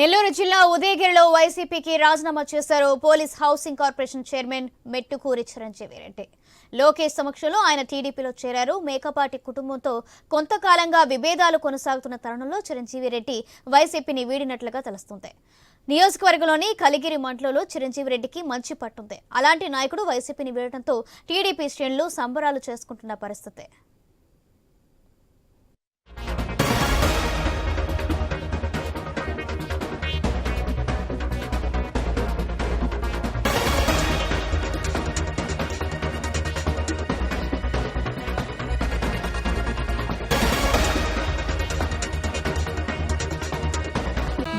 నెల్లూరు జిల్లా ఉదయగిరిలో వైసీపీకి రాజీనామా చేశారు police housing corporation chairman Mettukuri Chiranjeevi Reddy. Lokesh సమక్షంలో ఆయన టీడీపీలో చేరారు. మేకపాటి కుటుంబంతో కొంతకాలంగా విభేదాలు కొనసాగుతున్న తరుణంలో చిరంజీవి రెడ్డి వైసీపీని వీడినట్లుగా తెలుస్తుంది. నియోజకవర్గంలోని కలిగిరి మండలంలో చిరంజీవి రెడ్డికి మంచి పట్టుంది. అలాంటి నాయకుడు వైసీపీని వీడటంతో టీడీపీ శ్రేణులు సంబరాలు చేసుకుంటున్న పరిస్థితి.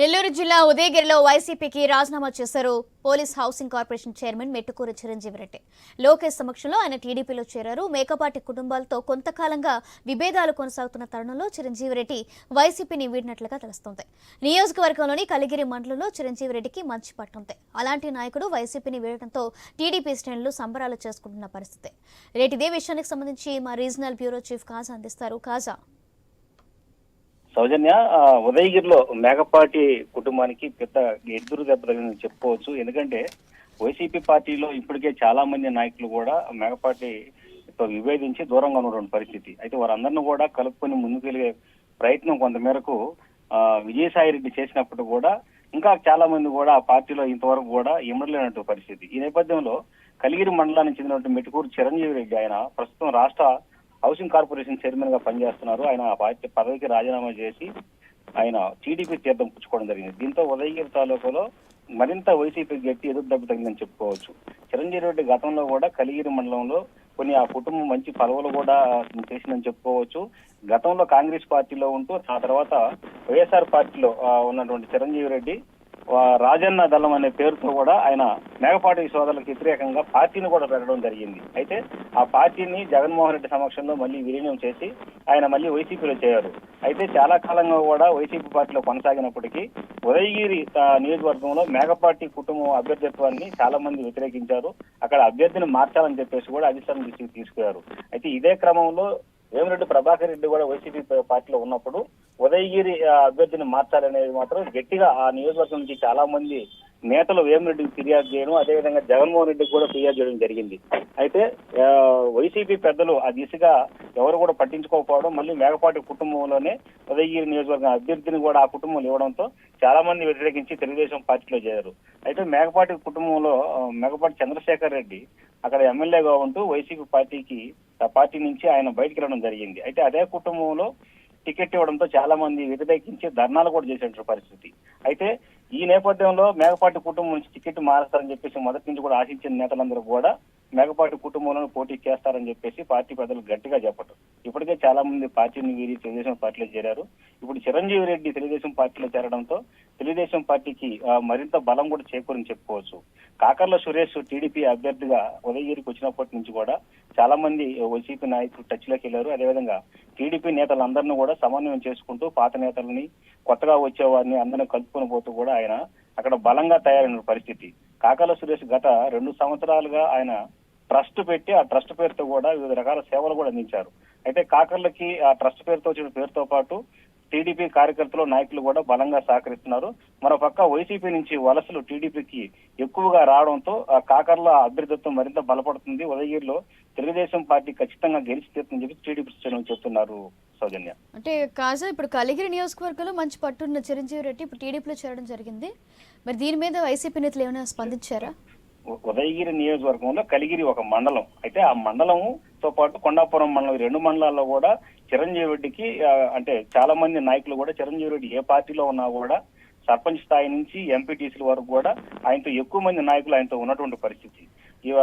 Nellore జిల్లా ఉదయగిరిలో వైసీపీకి రాజీనామా చేశారు police housing corporation chairman Mettukuri Chiranjeevi Reddy. Lokesh సమక్షంలో ఆయన టీడీపీలో చేరారు. మేకపాటి కుటుంబాలతో కొంతకాలంగా విభేదాలు కొనసాగుతున్న తరుణంలో చిరంజీవి రెడ్డి వైసీపీని వీడినట్లుగా తెలుస్తోంది. నియోజకవర్గంలోని కలిగిరి మండలంలో చిరంజీవి రెడ్డికి మంచి పట్టుంది అలాంటి నాయకుడు వైసీపీని వీడటంతో టీడీపీ శ్రేణులు సంబరాలు చేసుకుంటున్న పరిస్థితి. రేటు ఇదే విషయానికి సంబంధించి మా రీజనల్ బ్యూరో చీఫ్ కాజా అందిస్తారు. కాజా. సౌజన్య ఉదయగిరిలో మేకపాటి కుటుంబానికి పెద్ద ఎదురు దెబ్బ తగిలిందని చెప్పుకోవచ్చు. ఎందుకంటే వైసీపీ పార్టీలో ఇప్పటికే చాలా మంది నాయకులు కూడా మేకపాటితో విభేదించి దూరంగా ఉన్నటువంటి పరిస్థితి. అయితే వారందరిని కూడా కలుపుకొని ముందుకెళ్ళే ప్రయత్నం కొంతమేరకు విజయసాయి రెడ్డి చేసినప్పుడు కూడా ఇంకా చాలా మంది కూడా ఆ పార్టీలో ఇంతవరకు కూడా ఇమడలేనటువంటి పరిస్థితి. ఈ నేపథ్యంలో కలిగిరి మండలానికి చెందినటువంటి మెటుకూరు చిరంజీవి రెడ్డి ఆయన ప్రస్తుతం రాష్ట్ర హౌసింగ్ కార్పొరేషన్ చైర్మన్గా పనిచేస్తున్నారు. ఆయన ఆ పార్టీ పదవికి రాజీనామా చేసి ఆయన టీడీపీ తీర్థం పుచ్చుకోవడం జరిగింది. దీంతో ఉదయగిరి తాలూకాలో మరింత వైసీపీ గట్టి ఎదురు దెబ్బ తగ్గిందని చెప్పుకోవచ్చు. చిరంజీవి రెడ్డి గతంలో కూడా కలిగిరి మండలంలో కొన్ని ఆ కుటుంబం మంచి పదవులు కూడా చేసిందని చెప్పుకోవచ్చు. గతంలో కాంగ్రెస్ పార్టీలో ఉంటూ ఆ తర్వాత వైఎస్ఆర్ పార్టీలో ఉన్నటువంటి చిరంజీవి రెడ్డి రాజన్న దళం అనే పేరుతో కూడా ఆయన మేఘపాటి సోదరులకు వ్యతిరేకంగా పార్టీని కూడా పెట్టడం జరిగింది. అయితే ఆ పార్టీని జగన్మోహన్ రెడ్డి సమక్షంలో మళ్ళీ విలీనం చేసి ఆయన మళ్ళీ వైసీపీలో చేరారు. అయితే చాలా కాలంగా కూడా వైసీపీ పార్టీలో కొనసాగినప్పటికీ ఉదయగిరి నియోజకవర్గంలో మేఘపాటి కుటుంబం అభ్యర్థిత్వాన్ని చాలా మంది వ్యతిరేకించారు. అక్కడ అభ్యర్థిని మార్చాలని చెప్పేసి కూడా అధిష్టానం దృష్టికి తీసుకున్నారు అయితే ఇదే క్రమంలో వేమిరెడ్డి ప్రభాకర్ రెడ్డి కూడా వైసీపీ పార్టీలో ఉన్నప్పుడు ఉదయగిరి ఆ, అభ్యర్థిని మార్చాలనేది మాత్రం గట్టిగా ఆ నియోజకవర్గం నుంచి చాలా మంది నేతలు వేమిరెడ్డికి ఫిర్యాదు చేయడం అదేవిధంగా జగన్మోహన్ రెడ్డికి కూడా ఫిర్యాదు చేయడం జరిగింది. అయితే వైసీపీ పెద్దలు ఆ దిశగా ఎవరు కూడా పట్టించుకోకపోవడం మళ్ళీ మేకపాటి కుటుంబంలోనే ఉదయగిరి నియోజకవర్గం అభ్యర్థిని కూడా ఆ కుటుంబం ఇవ్వడంతో చాలా మంది వ్యతిరేకించి తెలుగుదేశం పార్టీలో చేరారు. అయితే మేకపాటి కుటుంబంలో మేకపాటి చంద్రశేఖర్ రెడ్డి అక్కడ ఎమ్మెల్యేగా ఉంటూ వైసీపీ పార్టీకి పార్టీ నుంచి ఆయన బయటికి రావడం జరిగింది. అయితే అదే కుటుంబంలో టికెట్ ఇవ్వడంతో చాలా మంది వ్యతిరేకించి ధర్నాలు కూడా చేసేటువంటి పరిస్థితి. అయితే ఈ నేపథ్యంలో మేకపాటి కుటుంబం నుంచి టికెట్ మారుస్తారని చెప్పేసి మొదటి నుంచి కూడా ఆశించిన నేతలందరూ కూడా మేకపాటి కుటుంబంలో పోటీ చేస్తారని చెప్పేసి పార్టీ పెద్దలు గట్టిగా చెప్పటం. ఇప్పటికే చాలా మంది పార్టీని వీరి తెలుగుదేశం పార్టీలో చేరారు. ఇప్పుడు చిరంజీవి రెడ్డి తెలుగుదేశం పార్టీలో చేరడంతో తెలుగుదేశం పార్టీకి మరింత బలం కూడా చేకూరని చెప్పుకోవచ్చు. కాకర్ల సురేష్ టీడీపీ అభ్యర్థిగా ఉదయగిరికి వచ్చినప్పటి నుంచి కూడా చాలా మంది వైసీపీ నాయకులు టచ్లోకి వెళ్ళారు అదేవిధంగా టీడీపీ నేతలందరినీ కూడా సమన్వయం చేసుకుంటూ పాత నేతలని కొత్తగా వచ్చే వారిని అందరినీ కలుపుకొని పోతూ కూడా ఆయన అక్కడ బలంగా తయారైన పరిస్థితి. కాకర్ల సురేష్ గత రెండు సంవత్సరాలుగా ఆయన ట్రస్ట్ పెట్టి ఆ ట్రస్ట్ పేరుతో కూడా వివిధ రకాల సేవలు కూడా అందించారు. అయితే కాకర్లకి ఆ ట్రస్ట్ పేరుతో వచ్చిన పేరుతో పాటు టీడీపీ కార్యకర్తలు నాయకులు కూడా బలంగా సహకరిస్తున్నారు. మరోపక్క వైసీపీ నుంచి వలసలు టీడీపీకి ఎక్కువగా రావడంతో ఆ కాకర్ల అభ్యర్థిత్వం మరింత బలపడుతుంది. ఉదయగిరిలో తెలుగుదేశం పార్టీ ఖచ్చితంగా గెలిచి తీరుతుందని చెప్పి టీడీపీ శ్రేణులు చెప్తున్నారు సౌజన్య. అంటే కాజా ఇప్పుడు కలిగిరి నియోజకవర్గంలో మంచి పట్టున్న చిరంజీవి రెడ్డి ఇప్పుడు టీడీపీలో చేరడం జరిగింది. మరి దీని మీద వైసీపీ నేతలు ఏమైనా స్పందించారా? ఉదయగిరి నియోజకవర్గంలో కలిగిరి ఒక మండలం. అయితే ఆ మండలంతో పాటు కొండాపురం మండలం రెండు మండలాల్లో కూడా చిరంజీవి రెడ్డికి అంటే చాలా మంది నాయకులు కూడా చిరంజీవి రెడ్డి ఏ పార్టీలో ఉన్నా కూడా సర్పంచ్ స్థాయి నుంచి ఎంపీటీసీల వరకు కూడా ఆయనతో ఎక్కువ మంది నాయకులు ఆయనతో ఉన్నటువంటి పరిస్థితి. ఇవ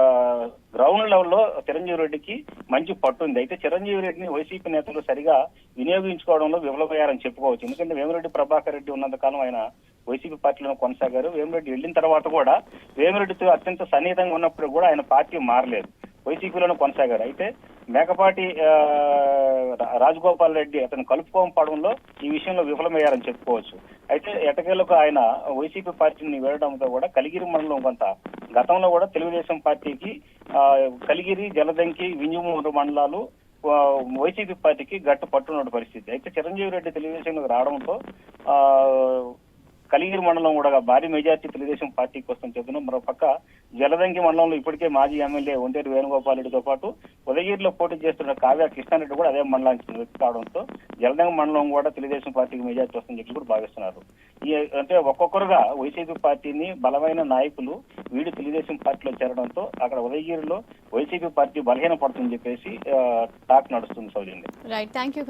గ్రౌండ్ లెవెల్లో చిరంజీవి రెడ్డికి మంచి పట్టు ఉంది. అయితే చిరంజీవి రెడ్డిని వైసీపీ నేతలు సరిగా వినియోగించుకోవడంలో విఫలమయ్యారని చెప్పుకోవచ్చు. ఎందుకంటే వేమిరెడ్డి ప్రభాకర్ రెడ్డి ఉన్నంత కాలం ఆయన వైసీపీ పార్టీలో కొనసాగారు. వేమిరెడ్డి వెళ్ళిన తర్వాత కూడా వేమిరెడ్డితో అత్యంత సన్నిహితంగా ఉన్నప్పుడు కూడా ఆయన పార్టీ మారలేదు. వైసీపీలోనే కొనసాగారు. అయితే మేకపాటి ఆ, రాజగోపాల్ రెడ్డి అతను కలుపుకోవడంలో ఈ విషయంలో విఫలమయ్యారని చెప్పుకోవచ్చు. అయితే ఎటకేలకు ఆయన వైసీపీ పార్టీని వేయడంతో కూడా కలిగిరి మండలం కొంత గతంలో కూడా తెలుగుదేశం పార్టీకి కలిగిరి జలదంకి వింజమూరు మండలాలు వైసీపీ పార్టీకి గట్టు పట్టున్న పరిస్థితి. అయితే చిరంజీవి రెడ్డి తెలుగుదేశంలోకి రావడంతో ఆ, కలిగిరి మండలం కూడా భారీ మెజార్టీ తెలుగుదేశం పార్టీ కోసం చెబుతున్నాం మరోపక్క జలదంగి జలదంకి మండలంలో ఇప్పటికే మాజీ ఎమ్మెల్యే ఒంటేరు వేణుగోపాల్ రెడ్డితో పాటు ఉదయగిరిలో పోటీ చేస్తున్న కావ్య కృష్ణారెడ్డి కూడా అదే మండలానికి వ్యక్తి కావడంతో జలదంగి మండలం కూడా తెలుగుదేశం పార్టీకి మెజార్టీ వస్తుందని చెప్పి కూడా భావిస్తున్నారు. ఈ అంటే ఒక్కొక్కరుగా వైసీపీ పార్టీని బలమైన నాయకులు వీడి తెలుగుదేశం పార్టీలో చేరడంతో అక్కడ ఉదయగిరిలో వైసీపీ పార్టీ బలహీన పడుతుందని చెప్పేసి టాక్ నడుస్తుంది సౌజన్య. Right thank you